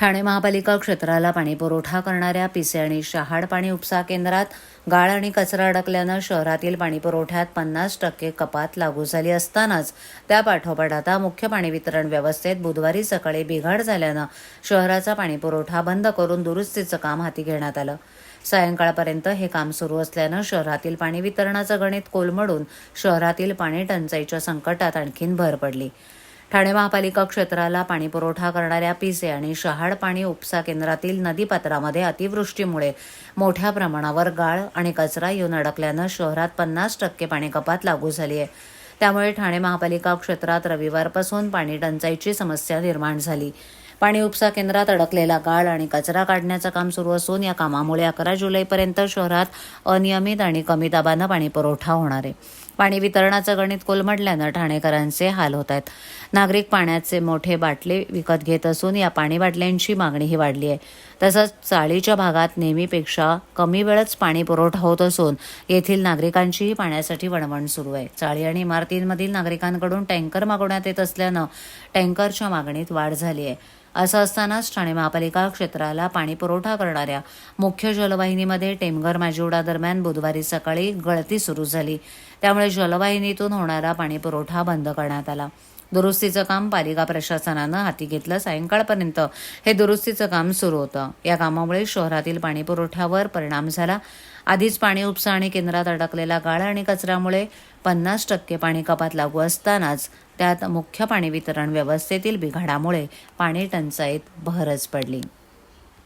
ठाणे महापालिका क्षेत्राला पाणीपुरवठा करणाऱ्या पिसे आणि शहाड पाणी उपसा केंद्रात गाळ आणि कचरा अडकल्यानं शहरातील पाणीपुरवठ्यात पन्नास टक्के कपात लागू झाली असतानाच त्या पाठोपाठ आता मुख्य पाणी वितरण व्यवस्थेत बुधवारी सकाळी बिघाड झाल्यानं शहराचा पाणीपुरवठा बंद करून दुरुस्तीचं काम हाती घेण्यात आलं. सायंकाळपर्यंत हे काम सुरू असल्यानं शहरातील पाणी वितरणाचं गणित कोलमडून शहरातील पाणी टंचाईच्या संकटात आणखीन भर पडली. ठाणे महापालिका क्षेत्राला पाणीपुरवठा करणाऱ्या पिसे आणि शहाड पाणी उपसा केंद्रातील नदीपात्रामध्ये अतिवृष्टीमुळे मोठ्या प्रमाणावर गाळ आणि कचरा येऊन अडकल्यानं शहरात पन्नास टक्के पाणी कपात लागू झाली आहे. त्यामुळे ठाणे महापालिका क्षेत्रात रविवारपासून पाणी टंचाईची समस्या निर्माण झाली. पाणी उपसा केंद्रात अडकलेला गाळ आणि कचरा काढण्याचं काम सुरू असून या कामामुळे अकरा जुलैपर्यंत शहरात अनियमित आणि कमी दाबानं पाणीपुरवठा होणार आहे. पाणी वितरणाचं गणित कोलमडल्यानं ठाणेकरांचे हाल होत आहेत. नागरिक पाण्याचे मोठे बाटले विकत घेत असून या पाणी बाटल्यांची मागणीही वाढली आहे. तसंच चाळीच्या भागात नेहमीपेक्षा कमी वेळच पाणी पुरवठा होत असून येथील नागरिकांचीही पाण्यासाठी वणवण सुरू आहे. चाळी आणि इमारतींमधील नागरिकांकडून टँकर मागवण्यात येत असल्यानं टँकरच्या मागणीत वाढ झाली आहे. असं असतानाच ठाणे महापालिका क्षेत्राला पाणी पुरवठा करणाऱ्या मुख्य जलवाहिनीमध्ये टेमघर माजिवडा दरम्यान बुधवारी सकाळी गळती सुरू झाली. त्यामुळे जलवाहिनीतून होणारा पाणी पुरवठा बंद करण्यात आला. दुरुस्तीचं काम पालिका प्रशासनानं हाती घेतलं. सायंकाळपर्यंत हे दुरुस्तीचं काम सुरू होतं. या कामामुळे शहरातील पाणी पुरवठ्यावर परिणाम झाला. आधीच पाणी उपसा आणि केंद्रात अडकलेला गाळ आणि कचऱ्यामुळे पन्नास टक्के पाणी कपात लागू असतानाच त्यात मुख्य पाणी वितरण व्यवस्थेतील बिघाडामुळे पाणी टंचाईत भरच पडली.